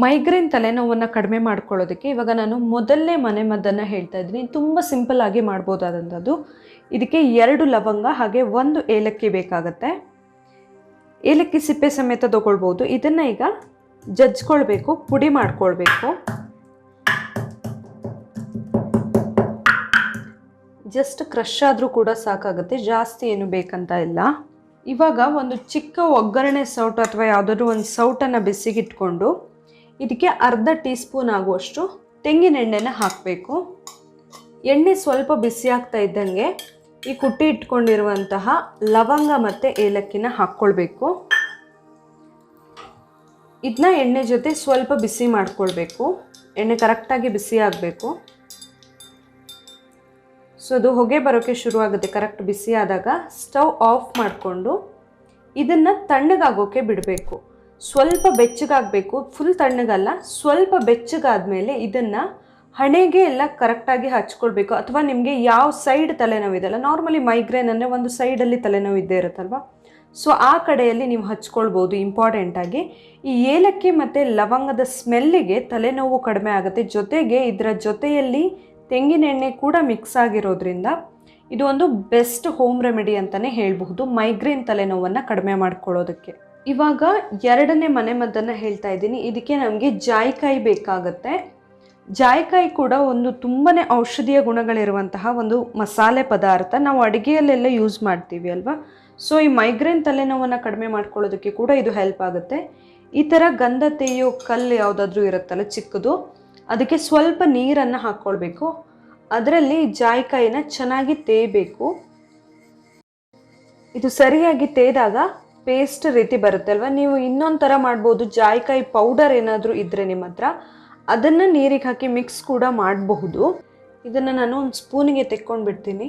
Migraine ತಲೆನೋವನ್ನು ಕಡಿಮೆ ಮಾಡ್ಕೊಳ್ಳೋದಕ್ಕೆ ಇವಾಗ ನಾನು ಮೊದಲನೇ ಮನೆ ಮದ್ದನ್ನು ಹೇಳ್ತಾ ಇದ್ದೀನಿ. ತುಂಬ ಸಿಂಪಲ್ ಆಗಿ ಮಾಡ್ಬೋದಾದಂಥದ್ದು. ಇದಕ್ಕೆ ಎರಡು ಲವಂಗ ಹಾಗೆ ಒಂದು ಏಲಕ್ಕಿ ಬೇಕಾಗತ್ತೆ. ಏಲಕ್ಕಿ ಸಿಪ್ಪೆ ಸಮೇತ ತಗೊಳ್ಬೋದು. ಇದನ್ನು ಈಗ ಜಜ್ಕೊಳ್ಬೇಕು, ಪುಡಿ ಮಾಡ್ಕೊಳ್ಬೇಕು. ಜಸ್ಟ್ ಕ್ರಷ್ ಆದರೂ ಕೂಡ ಸಾಕಾಗುತ್ತೆ, ಜಾಸ್ತಿ ಏನು ಬೇಕಂತ ಇಲ್ಲ. ಇವಾಗ ಒಂದು ಚಿಕ್ಕ ಒಗ್ಗರಣೆ ಸೌಟು ಅಥವಾ ಯಾವುದಾದ್ರೂ ಒಂದು ಸೌಟನ್ನು ಬಿಸಿಗಿಟ್ಕೊಂಡು ಇದಕ್ಕೆ ಅರ್ಧ ಟೀ ಸ್ಪೂನ್ ಆಗುವಷ್ಟು ತೆಂಗಿನ ಎಣ್ಣೆನ ಹಾಕಬೇಕು. ಎಣ್ಣೆ ಸ್ವಲ್ಪ ಬಿಸಿ ಆಗ್ತಾ ಇದ್ದಂಗೆ ಈ ಕುಟ್ಟಿ ಇಟ್ಕೊಂಡಿರುವಂತಹ ಲವಂಗ ಮತ್ತು ಏಲಕ್ಕಿನ ಹಾಕ್ಕೊಳ್ಬೇಕು. ಇದನ್ನ ಎಣ್ಣೆ ಜೊತೆ ಸ್ವಲ್ಪ ಬಿಸಿ ಮಾಡ್ಕೊಳ್ಬೇಕು. ಎಣ್ಣೆ ಕರೆಕ್ಟಾಗಿ ಬಿಸಿ ಆಗಬೇಕು. ಸೊ ಅದು ಹೊಗೆ ಬರೋಕ್ಕೆ ಶುರುವಾಗುತ್ತೆ. ಕರೆಕ್ಟ್ ಬಿಸಿ ಆದಾಗ ಸ್ಟವ್ ಆಫ್ ಮಾಡಿಕೊಂಡು ಇದನ್ನು ತಣ್ಣಗಾಗೋಕ್ಕೆ ಬಿಡಬೇಕು. ಸ್ವಲ್ಪ ಬೆಚ್ಚಗಾಗಬೇಕು ಫುಲ್ ತಣ್ಣಗಲ್ಲ, ಸ್ವಲ್ಪ ಬೆಚ್ಚಗಾದ್ಮೇಲೆ ಇದನ್ನು ಹಣೆಗೆ ಎಲ್ಲ ಕರೆಕ್ಟಾಗಿ ಹಚ್ಕೊಳ್ಬೇಕು. ಅಥವಾ ನಿಮಗೆ ಯಾವ ಸೈಡ್ ತಲೆನೋವಿದೆಯಲ್ಲ ನಾರ್ಮಲಿ ಮೈಗ್ರೇನ್ ಅಂದರೆ ಒಂದು ಸೈಡಲ್ಲಿ ತಲೆನೋವು ಇದ್ದೇ ಇರುತ್ತಲ್ವ? ಸೊ ಆ ಕಡೆಯಲ್ಲಿ ನೀವು ಹಚ್ಕೊಳ್ಬೋದು ಇಂಪಾರ್ಟೆಂಟಾಗಿ ಈ ಏಲಕ್ಕಿ ಮತ್ತು ಲವಂಗದ ಸ್ಮೆಲ್ಲಿಗೆ ತಲೆನೋವು ಕಡಿಮೆ ಆಗುತ್ತೆ. ಜೊತೆಗೆ ಇದರ ಜೊತೆಯಲ್ಲಿ ತೆಂಗಿನ ಎಣ್ಣೆ ಕೂಡ ಮಿಕ್ಸ್ ಆಗಿರೋದ್ರಿಂದ ಇದು ಒಂದು ಬೆಸ್ಟ್ ಹೋಮ್ ರೆಮಿಡಿ ಅಂತಲೇ ಹೇಳಬಹುದು. ಮೈಗ್ರೇನ್ ತಲೆನೋವನ್ನು ಕಡಿಮೆ ಮಾಡ್ಕೊಳ್ಳೋದಕ್ಕೆ. ಇವಾಗ ಎರಡನೇ ಮನೆ ಮದ್ದನ್ನು ಹೇಳ್ತಾ ಇದ್ದೀನಿ. ಇದಕ್ಕೆ ನಮಗೆ ಜಾಯಿಕಾಯಿ ಬೇಕಾಗತ್ತೆ. ಜಾಯಿಕಾಯಿ ಕೂಡ ಒಂದು ತುಂಬಾ ಔಷಧೀಯ ಗುಣಗಳಿರುವಂತಹ ಒಂದು ಮಸಾಲೆ ಪದಾರ್ಥ ನಾವು ಅಡುಗೆಯಲ್ಲೆಲ್ಲ ಯೂಸ್ ಮಾಡ್ತೀವಿ ಅಲ್ವಾ? ಸೊ ಈ ಮೈಗ್ರೇನ್ ತಲೆನೋವನ್ನು ಕಡಿಮೆ ಮಾಡ್ಕೊಳ್ಳೋದಕ್ಕೆ ಕೂಡ ಇದು ಹೆಲ್ಪ್ ಆಗುತ್ತೆ. ಈ ಥರ ಗಂಧ ತೇಯೋ ಕಲ್ಲು ಯಾವುದಾದ್ರೂ ಇರುತ್ತಲ್ಲ ಚಿಕ್ಕದು, ಅದಕ್ಕೆ ಸ್ವಲ್ಪ ನೀರನ್ನು ಹಾಕ್ಕೊಳ್ಬೇಕು. ಅದರಲ್ಲಿ ಜಾಯಿಕಾಯಿನ ಚೆನ್ನಾಗಿ ತೇಯಬೇಕು. ಇದು ಸರಿಯಾಗಿ ತೇದಾಗ ಪೇಸ್ಟ್ ರೀತಿ ಬರುತ್ತೆ ಅಲ್ವಾ ನೀವು ಇನ್ನೊಂದು ಥರ ಮಾಡ್ಬೋದು. ಜಾಯಿಕಾಯಿ ಪೌಡರ್ ಏನಾದರೂ ಇದ್ದರೆ ನಿಮ್ಮ ಹತ್ರ. ಅದನ್ನು ನೀರಿಗೆ ಹಾಕಿ ಮಿಕ್ಸ್ ಕೂಡ ಮಾಡಬಹುದು. ಇದನ್ನು ನಾನು ಒಂದು ಸ್ಪೂನಿಗೆ ತೆಕ್ಕೊಂಡು ಬಿಡ್ತೀನಿ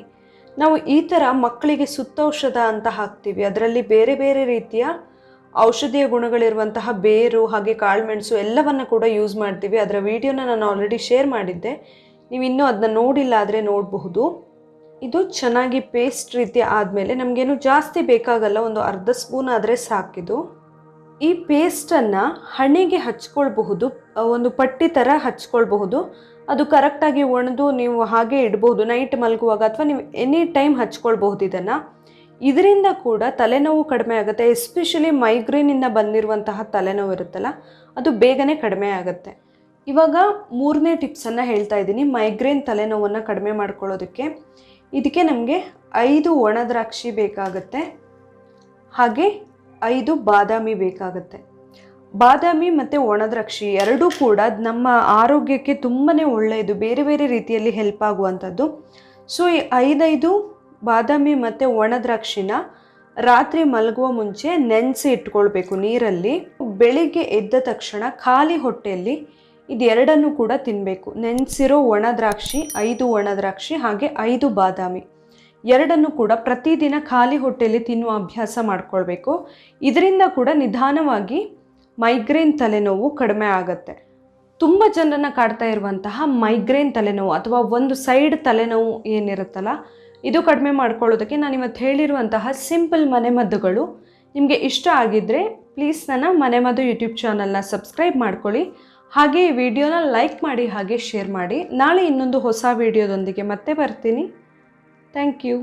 ನಾವು ಈ ಥರ ಮಕ್ಕಳಿಗೆ ಸುತ್ತೌಷಧ ಅಂತ ಹಾಕ್ತೀವಿ. ಅದರಲ್ಲಿ ಬೇರೆ ಬೇರೆ ರೀತಿಯ ಔಷಧೀಯ ಗುಣಗಳಿರುವಂತಹ ಬೇರು, ಹಾಗೆ ಕಾಳುಮೆಣಸು ಎಲ್ಲವನ್ನು ಕೂಡ ಯೂಸ್ ಮಾಡ್ತೀವಿ. ಅದರ ವಿಡಿಯೋನ ನಾನು ಆಲ್ರೆಡಿ ಶೇರ್ ಮಾಡಿದ್ದೆ. ನೀವು ಇನ್ನೂ ಅದನ್ನ ನೋಡಿಲ್ಲ ಆದರೆ ನೋಡಬಹುದು. ಇದು ಚೆನ್ನಾಗಿ ಪೇಸ್ಟ್ ರೀತಿ ಆದಮೇಲೆ ನಮಗೇನು ಜಾಸ್ತಿ ಬೇಕಾಗಲ್ಲ, ಒಂದು ಅರ್ಧ ಸ್ಪೂನ್ ಆದರೆ ಸಾಕಿದು ಈ ಪೇಸ್ಟನ್ನು ಹಣೆಗೆ ಹಚ್ಕೊಳ್ಬಹುದು ಒಂದು ಪಟ್ಟಿ ಥರ ಹಚ್ಕೊಳ್ಬಹುದು. ಅದು ಕರೆಕ್ಟಾಗಿ ಒಣದು ನೀವು ಹಾಗೆ ಇಡ್ಬೋದು ನೈಟ್ ಮಲಗುವಾಗ ಅಥವಾ ನೀವು ಎನಿ ಟೈಮ್ ಹಚ್ಕೊಳ್ಬಹುದು ಇದನ್ನು. ಇದರಿಂದ ಕೂಡ ತಲೆನೋವು ಕಡಿಮೆ ಆಗುತ್ತೆ ಎಸ್ಪೆಷಲಿ ಮೈಗ್ರೇನಿಂದ ಬಂದಿರುವಂತಹ ತಲೆನೋವು ಇರುತ್ತಲ್ಲ, ಅದು ಬೇಗನೆ ಕಡಿಮೆ ಆಗುತ್ತೆ. ಇವಾಗ ಮೂರನೇ ಟಿಪ್ಸನ್ನು ಹೇಳ್ತಾ ಇದ್ದೀನಿ ಮೈಗ್ರೇನ್ ತಲೆನೋವನ್ನು ಕಡಿಮೆ ಮಾಡ್ಕೊಳ್ಳೋದಕ್ಕೆ. ಇದಕ್ಕೆ ನಮಗೆ ಐದು ಒಣದ್ರಾಕ್ಷಿ ಬೇಕಾಗುತ್ತೆ. ಹಾಗೆ ಐದು ಬಾದಾಮಿ ಬೇಕಾಗುತ್ತೆ. ಬಾದಾಮಿ ಮತ್ತು ಒಣದ್ರಾಕ್ಷಿ ಎರಡೂ ಕೂಡ ನಮ್ಮ ಆರೋಗ್ಯಕ್ಕೆ ತುಂಬಾ ಒಳ್ಳೆಯದು, ಬೇರೆ ಬೇರೆ ರೀತಿಯಲ್ಲಿ ಹೆಲ್ಪ್ ಆಗುವಂಥದ್ದು. ಸೊ ಈ ಐದೈದು ಬಾದಾಮಿ ಮತ್ತು ಒಣದ್ರಾಕ್ಷಿನ ರಾತ್ರಿ ಮಲಗುವ ಮುಂಚೆ ನೆನೆಸಿ ಇಟ್ಕೊಳ್ಬೇಕು ನೀರಲ್ಲಿ. ಬೆಳಿಗ್ಗೆ ಎದ್ದ ತಕ್ಷಣ ಖಾಲಿ ಹೊಟ್ಟೆಯಲ್ಲಿ ಇದೆರಡನ್ನು ಕೂಡ ತಿನ್ನಬೇಕು ನೆನೆಸಿರೋ ಒಣ ದ್ರಾಕ್ಷಿ, ಐದು ಒಣ ದ್ರಾಕ್ಷಿ, ಹಾಗೆ ಐದು ಬಾದಾಮಿ. ಎರಡನ್ನು ಕೂಡ ಪ್ರತಿದಿನ ಖಾಲಿ ಹೊಟ್ಟೆಯಲ್ಲಿ ತಿನ್ನುವ ಅಭ್ಯಾಸ ಮಾಡ್ಕೊಳ್ಬೇಕು. ಇದರಿಂದ ಕೂಡ ನಿಧಾನವಾಗಿ ಮೈಗ್ರೇನ್ ತಲೆನೋವು ಕಡಿಮೆ ಆಗುತ್ತೆ. ತುಂಬ ಜನರನ್ನು ಕಾಡ್ತಾ ಇರುವಂತಹ ಮೈಗ್ರೇನ್ ತಲೆನೋವು ಅಥವಾ ಒಂದು ಸೈಡ್ ತಲೆನೋವು ಏನಿರುತ್ತಲ್ಲ, ಇದು ಕಡಿಮೆ ಮಾಡ್ಕೊಳ್ಳೋದಕ್ಕೆ ನಾನು ಇವತ್ತು ಹೇಳಿರುವಂತಹ ಸಿಂಪಲ್ ಮನೆಮದ್ದುಗಳು ನಿಮಗೆ ಇಷ್ಟ ಆಗಿದ್ದರೆ ಪ್ಲೀಸ್ ನನ್ನ ಮನೆಮದ್ದು ಯೂಟ್ಯೂಬ್ ಚಾನಲ್ನ ಸಬ್ಸ್ಕ್ರೈಬ್ ಮಾಡ್ಕೊಳ್ಳಿ. ಹಾಗೆ ಈ ವಿಡಿಯೋನ ಲೈಕ್ ಮಾಡಿ ಹಾಗೆ ಶೇರ್ ಮಾಡಿ. ನಾಳೆ ಇನ್ನೊಂದು ಹೊಸ ವಿಡಿಯೋದೊಂದಿಗೆ ಮತ್ತೆ ಬರ್ತೀನಿ. Thank you.